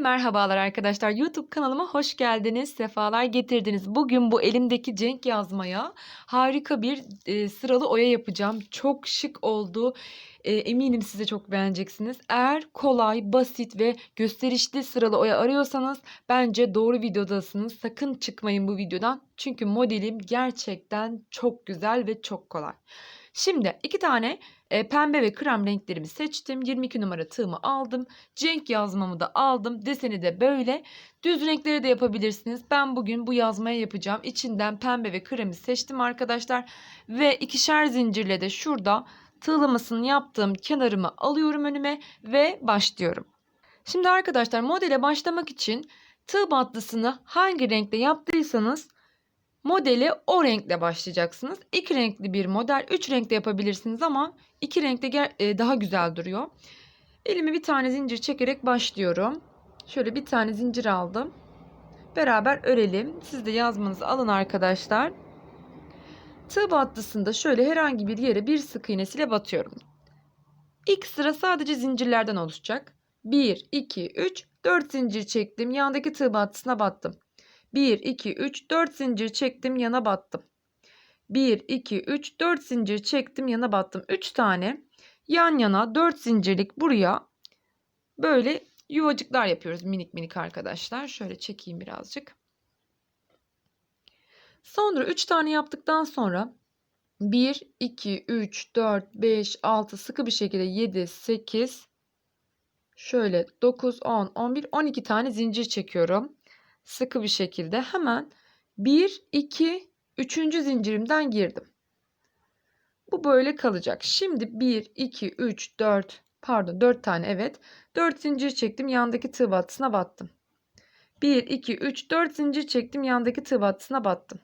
Merhabalar arkadaşlar. YouTube kanalıma hoş geldiniz, sefalar getirdiniz. Bugün bu elimdeki Cenk yazmaya harika bir e, sıralı oya yapacağım. Çok şık oldu. E, eminim size çok beğeneceksiniz. Eğer kolay, basit ve gösterişli sıralı oya arıyorsanız bence doğru videodasınız. Sakın çıkmayın bu videodan. Çünkü modelim gerçekten çok güzel ve çok kolay. Şimdi iki tane e, pembe ve krem renklerimi seçtim. 22 numara tığımı aldım. Cenk yazmamı da aldım. Deseni de böyle. Düz renkleri de yapabilirsiniz. Ben bugün bu yazmaya yapacağım. İçinden pembe ve kremi seçtim arkadaşlar. Ve ikişer zincirle de şurada tığlamasını yaptığım kenarımı alıyorum önüme ve başlıyorum. Şimdi arkadaşlar modele başlamak için tığ battısını hangi renkle yaptıysanız modeli o renkle başlayacaksınız. İki renkli bir model, üç renkte yapabilirsiniz ama iki renkte e, daha güzel duruyor. Elime bir tane zincir çekerek başlıyorum. Şöyle bir tane zincir aldım. Beraber örelim. Siz de yazmanızı alın arkadaşlar. Tığ battısında şöyle herhangi bir yere bir sık iğnesiyle batıyorum. İlk sıra sadece zincirlerden oluşacak. 1, 2, 3, 4 zincir çektim. Yandaki tığ battısına battım. 1, 2, 3, 4 zincir çektim yana battım. 1, 2, 3, 4 zincir çektim yana battım. 3 tane yan yana 4 zincirlik buraya böyle yuvacıklar yapıyoruz minik minik arkadaşlar. Şöyle çekeyim birazcık. Sonra 3 tane yaptıktan sonra 1, 2, 3, 4, 5, 6 sıkı bir şekilde 7, 8, şöyle 9, 10, 11, 12 tane zincir çekiyorum sıkı bir şekilde hemen 1, 2, 3. zincirimden girdim. Bu böyle kalacak. Şimdi 1, 2, 3, 4 pardon 4 tane evet. 4 zincir çektim yandaki tığ battısına battım. 1, 2, 3, 4 zincir çektim yandaki tığ battısına battım.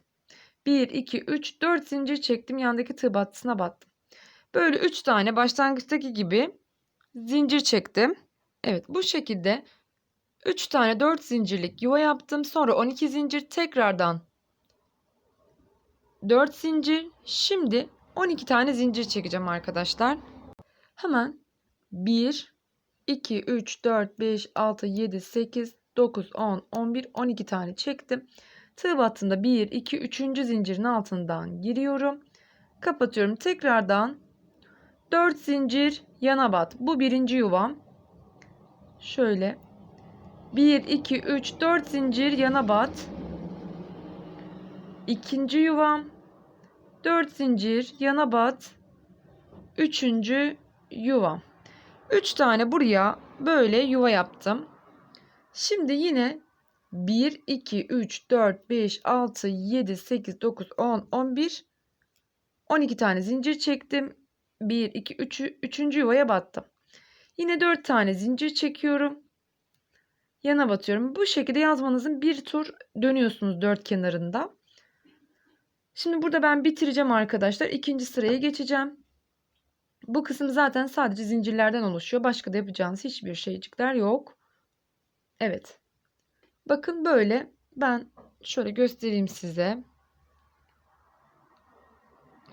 1, 2, 3, 4 zincir çektim yandaki tığ battısına battım. Böyle 3 tane başlangıçtaki gibi zincir çektim. Evet bu şekilde 3 tane 4 zincirlik yuva yaptım. Sonra 12 zincir tekrardan 4 zincir. Şimdi 12 tane zincir çekeceğim arkadaşlar. Hemen 1 2 3 4 5 6 7 8 9 10 11 12 tane çektim. Tığ battığında 1 2 3. zincirin altından giriyorum. Kapatıyorum. Tekrardan 4 zincir yana bat. Bu birinci yuvam. Şöyle 1, 2, 3, 4 zincir yana bat. İkinci yuvam. 4 zincir yana bat. Üçüncü yuvam. 3 tane buraya böyle yuva yaptım. Şimdi yine 1, 2, 3, 4, 5, 6, 7, 8, 9, 10, 11, 12 tane zincir çektim. 1, 2, 3, 3. yuvaya battım. Yine 4 tane zincir çekiyorum yana batıyorum. Bu şekilde yazmanızın bir tur dönüyorsunuz dört kenarında. Şimdi burada ben bitireceğim arkadaşlar. İkinci sıraya geçeceğim. Bu kısım zaten sadece zincirlerden oluşuyor. Başka da yapacağınız hiçbir şeycikler yok. Evet. Bakın böyle ben şöyle göstereyim size.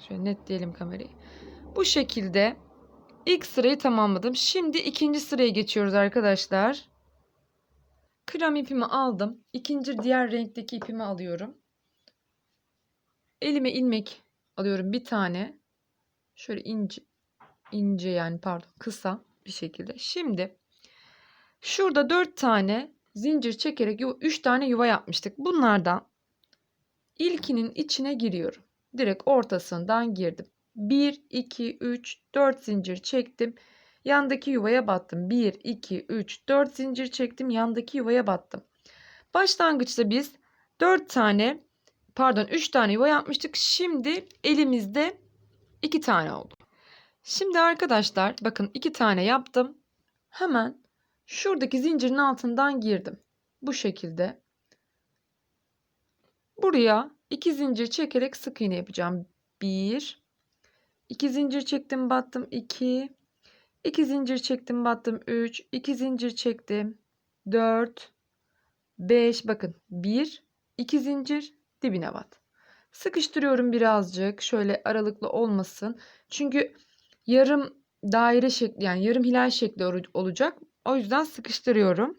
Şöyle netleyelim kamerayı. Bu şekilde ilk sırayı tamamladım. Şimdi ikinci sıraya geçiyoruz arkadaşlar. Krem ipimi aldım. İkinci diğer renkteki ipimi alıyorum. Elime ilmek alıyorum bir tane. Şöyle ince ince yani pardon kısa bir şekilde. Şimdi şurada dört tane zincir çekerek üç tane yuva yapmıştık. Bunlardan ilkinin içine giriyorum. Direkt ortasından girdim. 1 2 3 4 zincir çektim. Yandaki yuvaya battım. 1, 2, 3, 4 zincir çektim. Yandaki yuvaya battım. Başlangıçta biz 4 tane pardon 3 tane yuva yapmıştık. Şimdi elimizde 2 tane oldu. Şimdi arkadaşlar bakın 2 tane yaptım. Hemen şuradaki zincirin altından girdim. Bu şekilde. Buraya 2 zincir çekerek sık iğne yapacağım. 1 2 zincir çektim battım 2 2 zincir çektim battım 3 2 zincir çektim 4 5 bakın 1 2 zincir dibine bat sıkıştırıyorum birazcık şöyle aralıklı olmasın çünkü yarım daire şekli yani yarım hilal şekli olacak o yüzden sıkıştırıyorum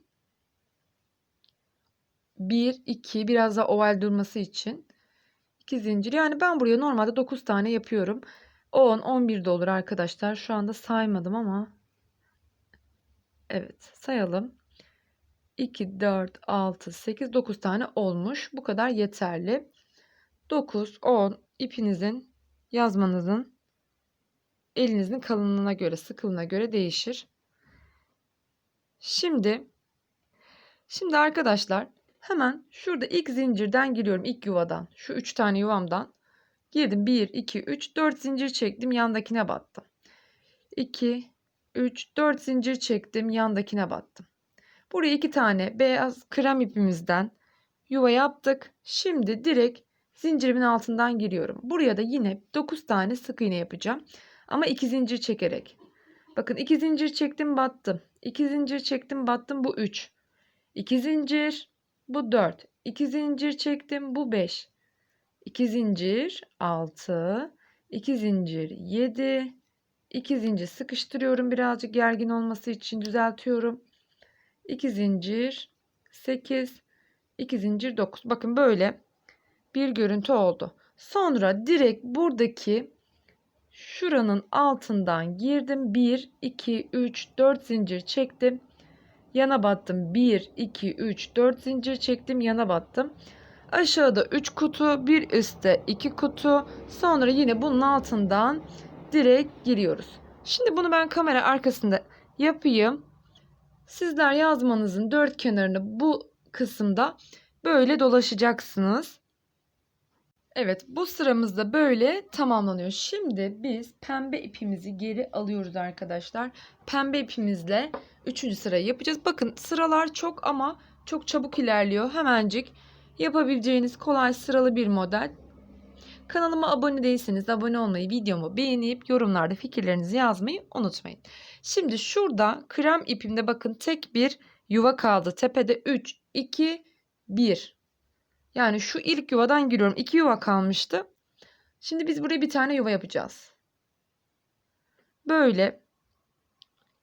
1, 2 biraz daha oval durması için. 2 zincir. Yani ben buraya normalde 9 tane yapıyorum. 10, 11 de olur arkadaşlar. Şu anda saymadım ama. Evet sayalım. 2, 4, 6, 8, 9 tane olmuş. Bu kadar yeterli. 9, 10 ipinizin yazmanızın elinizin kalınlığına göre sıkılığına göre değişir. Şimdi şimdi arkadaşlar hemen şurada ilk zincirden giriyorum ilk yuvadan. Şu 3 tane yuvamdan girdim. 1 2 3 4 zincir çektim yandakine battım. 2 3 4 zincir çektim yandakine battım. Buraya iki tane beyaz krem ipimizden yuva yaptık. Şimdi direkt zincirimin altından giriyorum. Buraya da yine 9 tane sık iğne yapacağım. Ama iki zincir çekerek. Bakın iki zincir çektim battım. 2 zincir çektim battım bu 3. 2 zincir bu 4. 2 zincir çektim bu 5. 2 zincir 6. 2 zincir 7. 2 zincir sıkıştırıyorum birazcık gergin olması için düzeltiyorum. 2 zincir 8. 2 zincir 9. Bakın böyle bir görüntü oldu. Sonra direkt buradaki şuranın altından girdim. 1, 2, 3, 4 zincir çektim. Yana battım. 1, 2, 3, 4 zincir çektim. Yana battım. Aşağıda 3 kutu, bir üstte 2 kutu. Sonra yine bunun altından direkt giriyoruz. Şimdi bunu ben kamera arkasında yapayım. Sizler yazmanızın dört kenarını bu kısımda böyle dolaşacaksınız. Evet bu sıramızda böyle tamamlanıyor. Şimdi biz pembe ipimizi geri alıyoruz arkadaşlar. Pembe ipimizle 3. sırayı yapacağız. Bakın sıralar çok ama çok çabuk ilerliyor. Hemencik yapabileceğiniz kolay sıralı bir model. Kanalıma abone değilseniz abone olmayı, videomu beğenip yorumlarda fikirlerinizi yazmayı unutmayın. Şimdi şurada krem ipimde bakın tek bir yuva kaldı. Tepede 3, 2, 1. Yani şu ilk yuvadan giriyorum. 2 yuva kalmıştı. Şimdi biz buraya bir tane yuva yapacağız. Böyle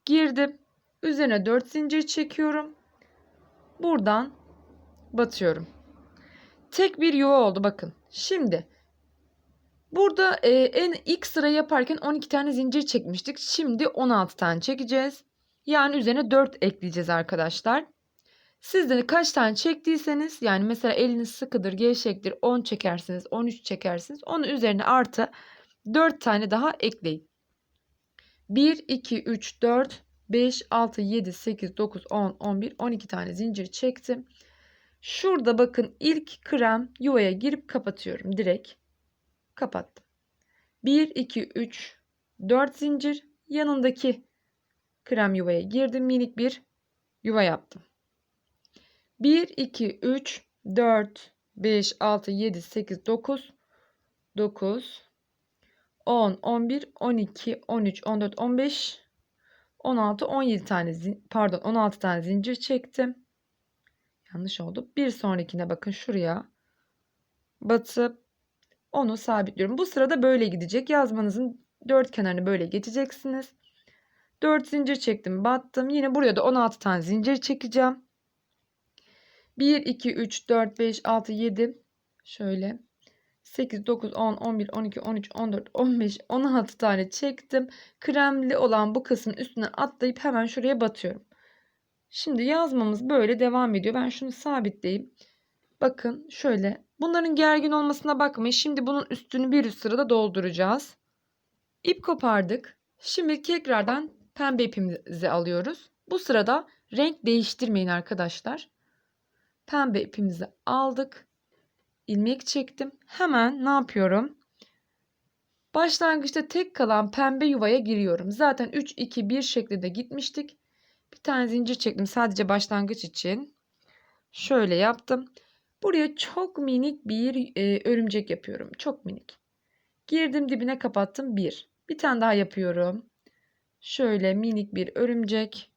girdim. Üzerine 4 zincir çekiyorum. Buradan batıyorum. Tek bir yuva oldu bakın. Şimdi Burada e, en ilk sıra yaparken 12 tane zincir çekmiştik. Şimdi 16 tane çekeceğiz. Yani üzerine 4 ekleyeceğiz arkadaşlar. Siz de kaç tane çektiyseniz yani mesela eliniz sıkıdır, gevşektir 10 çekersiniz, 13 çekersiniz. Onun üzerine artı 4 tane daha ekleyin. 1, 2, 3, 4, 5, 6, 7, 8, 9, 10, 11, 12 tane zincir çektim. Şurada bakın ilk krem yuvaya girip kapatıyorum direkt kapattım. 1, 2, 3, 4 zincir yanındaki krem yuvaya girdim. Minik bir yuva yaptım. 1, 2, 3, 4, 5, 6, 7, 8, 9, 9, 10, 11, 12, 13, 14, 15, 16, 17 tane pardon 16 tane zincir çektim. Yanlış oldu. Bir sonrakine bakın şuraya batıp onu sabitliyorum. Bu sırada böyle gidecek. Yazmanızın dört kenarını böyle geçeceksiniz. 4 zincir çektim battım. Yine buraya da 16 tane zincir çekeceğim. 1, 2, 3, 4, 5, 6, 7 şöyle 8, 9, 10, 11, 12, 13, 14, 15, 16 tane çektim. Kremli olan bu kısmın üstüne atlayıp hemen şuraya batıyorum. Şimdi yazmamız böyle devam ediyor. Ben şunu sabitleyeyim. Bakın şöyle Bunların gergin olmasına bakmayın. Şimdi bunun üstünü bir üst sırada dolduracağız. İp kopardık. Şimdi tekrardan pembe ipimizi alıyoruz. Bu sırada renk değiştirmeyin arkadaşlar. Pembe ipimizi aldık. ilmek çektim. Hemen ne yapıyorum? Başlangıçta tek kalan pembe yuvaya giriyorum. Zaten 3 2 1 şeklinde gitmiştik. Bir tane zincir çektim sadece başlangıç için. Şöyle yaptım. Buraya çok minik bir e, örümcek yapıyorum. Çok minik. Girdim dibine kapattım. Bir. Bir tane daha yapıyorum. Şöyle minik bir örümcek.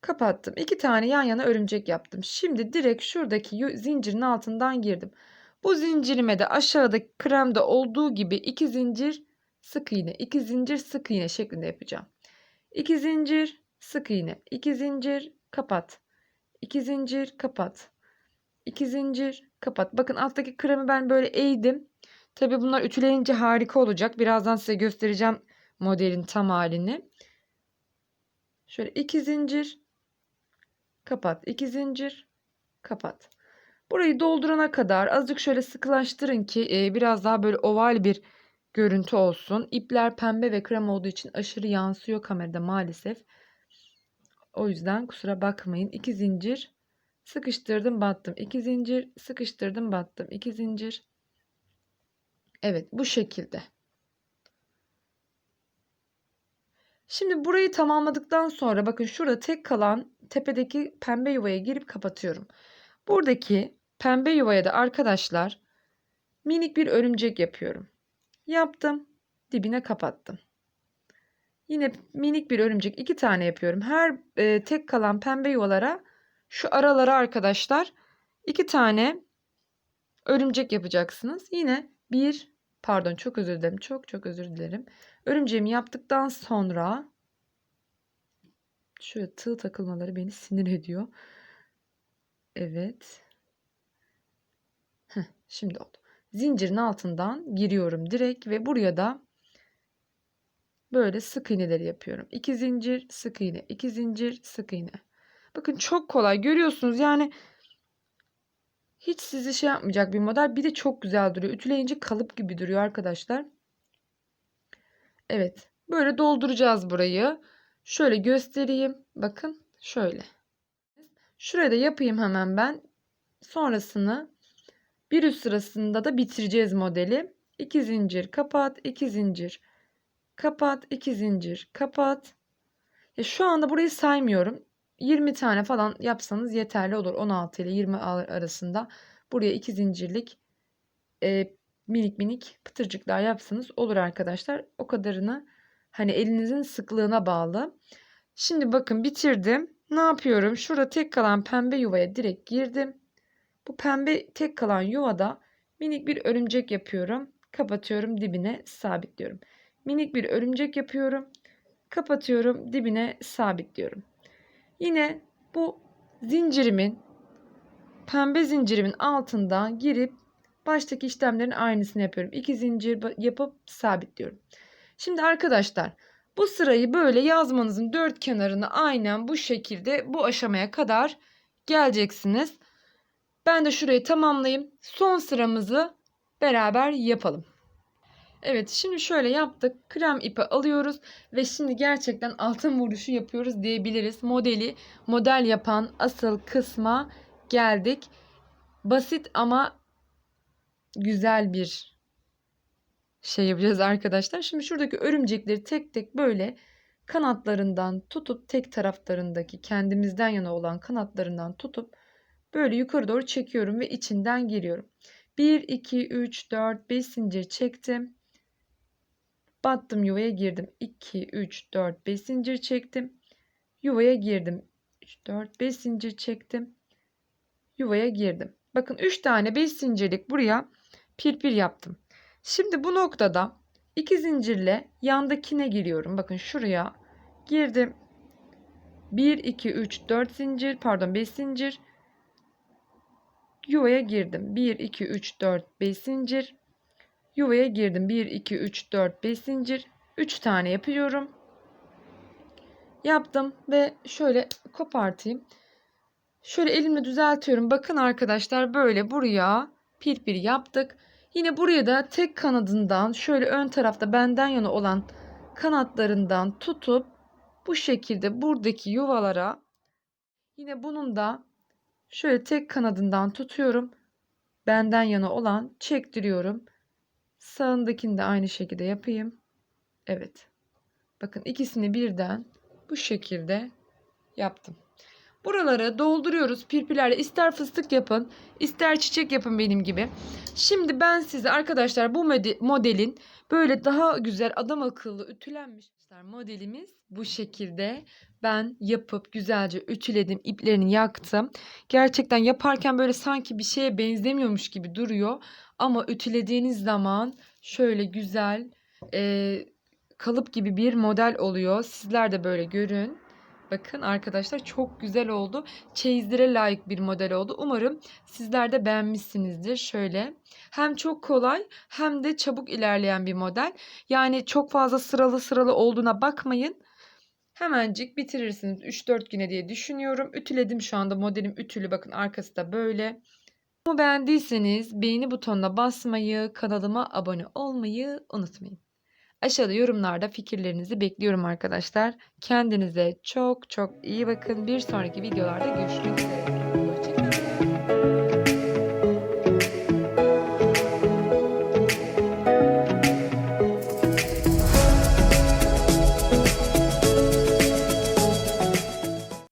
Kapattım. İki tane yan yana örümcek yaptım. Şimdi direkt şuradaki zincirin altından girdim. Bu zincirime de aşağıda kremde olduğu gibi iki zincir sık iğne, iki zincir sık iğne şeklinde yapacağım. İki zincir sık iğne, iki zincir kapat. 2 zincir kapat. 2 zincir kapat. Bakın alttaki kremi ben böyle eğdim. Tabii bunlar ütüleyince harika olacak. Birazdan size göstereceğim modelin tam halini. Şöyle 2 zincir kapat. 2 zincir kapat. Burayı doldurana kadar azıcık şöyle sıkılaştırın ki e, biraz daha böyle oval bir görüntü olsun. İpler pembe ve krem olduğu için aşırı yansıyor kamerada maalesef. O yüzden kusura bakmayın. 2 zincir sıkıştırdım battım. 2 zincir sıkıştırdım battım. 2 zincir. Evet bu şekilde. Şimdi burayı tamamladıktan sonra bakın şurada tek kalan tepedeki pembe yuvaya girip kapatıyorum. Buradaki pembe yuvaya da arkadaşlar minik bir örümcek yapıyorum. Yaptım. Dibine kapattım. Yine minik bir örümcek iki tane yapıyorum. Her e, tek kalan pembe yuvalara şu aralara arkadaşlar iki tane örümcek yapacaksınız. Yine bir pardon çok özür dilerim. Çok çok özür dilerim. Örümceğimi yaptıktan sonra şöyle tığ takılmaları beni sinir ediyor. Evet. Heh, şimdi oldu. Zincirin altından giriyorum direkt ve buraya da böyle sık iğneleri yapıyorum. 2 zincir, sık iğne, 2 zincir, sık iğne. Bakın çok kolay görüyorsunuz. Yani hiç sizi şey yapmayacak bir model. Bir de çok güzel duruyor. Ütüleyince kalıp gibi duruyor arkadaşlar. Evet. Böyle dolduracağız burayı. Şöyle göstereyim. Bakın şöyle. Şuraya da yapayım hemen ben. Sonrasını bir üst sırasında da bitireceğiz modeli. 2 zincir kapat, 2 zincir kapat, 2 zincir kapat. Ya şu anda burayı saymıyorum. 20 tane falan yapsanız yeterli olur. 16 ile 20 arasında buraya 2 zincirlik e, minik minik pıtırcıklar yapsanız olur arkadaşlar. O kadarını hani elinizin sıklığına bağlı. Şimdi bakın bitirdim. Ne yapıyorum? Şurada tek kalan pembe yuvaya direkt girdim. Bu pembe tek kalan yuvada minik bir örümcek yapıyorum. Kapatıyorum dibine sabitliyorum. Minik bir örümcek yapıyorum. Kapatıyorum dibine sabitliyorum. Yine bu zincirimin pembe zincirimin altından girip baştaki işlemlerin aynısını yapıyorum. İki zincir yapıp sabitliyorum. Şimdi arkadaşlar bu sırayı böyle yazmanızın dört kenarını aynen bu şekilde bu aşamaya kadar geleceksiniz. Ben de şurayı tamamlayayım. Son sıramızı beraber yapalım. Evet şimdi şöyle yaptık. Krem ipi alıyoruz ve şimdi gerçekten altın vuruşu yapıyoruz diyebiliriz. Modeli model yapan asıl kısma geldik. Basit ama güzel bir şey yapacağız arkadaşlar. Şimdi şuradaki örümcekleri tek tek böyle kanatlarından tutup tek taraflarındaki kendimizden yana olan kanatlarından tutup böyle yukarı doğru çekiyorum ve içinden giriyorum. 1, 2, 3, 4, 5 zincir çektim. Battım yuvaya girdim. 2, 3, 4, 5 zincir çektim. Yuvaya girdim. 3, 4, 5 zincir çektim. Yuvaya girdim. Bakın 3 tane 5 zincirlik buraya pirpir yaptım. Şimdi bu noktada 2 zincirle yandakine giriyorum. Bakın şuraya girdim. 1, 2, 3, 4 zincir pardon 5 zincir. Yuvaya girdim. 1, 2, 3, 4, 5 zincir. Yuvaya girdim. 1, 2, 3, 4, 5 zincir. 3 tane yapıyorum. Yaptım ve şöyle kopartayım. Şöyle elimle düzeltiyorum. Bakın arkadaşlar böyle buraya pirpir yaptık. Yine buraya da tek kanadından şöyle ön tarafta benden yana olan kanatlarından tutup bu şekilde buradaki yuvalara yine bunun da şöyle tek kanadından tutuyorum. Benden yana olan çektiriyorum. Sağındakini de aynı şekilde yapayım. Evet. Bakın ikisini birden bu şekilde yaptım. Buraları dolduruyoruz pirpilerle. İster fıstık yapın, ister çiçek yapın benim gibi. Şimdi ben size arkadaşlar bu modelin böyle daha güzel adam akıllı ütülenmiş modelimiz bu şekilde. Ben yapıp güzelce ütüledim, iplerini yaktım. Gerçekten yaparken böyle sanki bir şeye benzemiyormuş gibi duruyor. Ama ütülediğiniz zaman şöyle güzel e, kalıp gibi bir model oluyor. Sizler de böyle görün. Bakın arkadaşlar çok güzel oldu. Çeyizlere layık bir model oldu. Umarım sizler de beğenmişsinizdir. Şöyle hem çok kolay hem de çabuk ilerleyen bir model. Yani çok fazla sıralı sıralı olduğuna bakmayın. Hemencik bitirirsiniz 3-4 güne diye düşünüyorum. Ütüledim şu anda modelim ütülü. Bakın arkası da böyle. Ama beğendiyseniz beğeni butonuna basmayı, kanalıma abone olmayı unutmayın. Aşağıda yorumlarda fikirlerinizi bekliyorum arkadaşlar. Kendinize çok çok iyi bakın. Bir sonraki videolarda görüşmek üzere.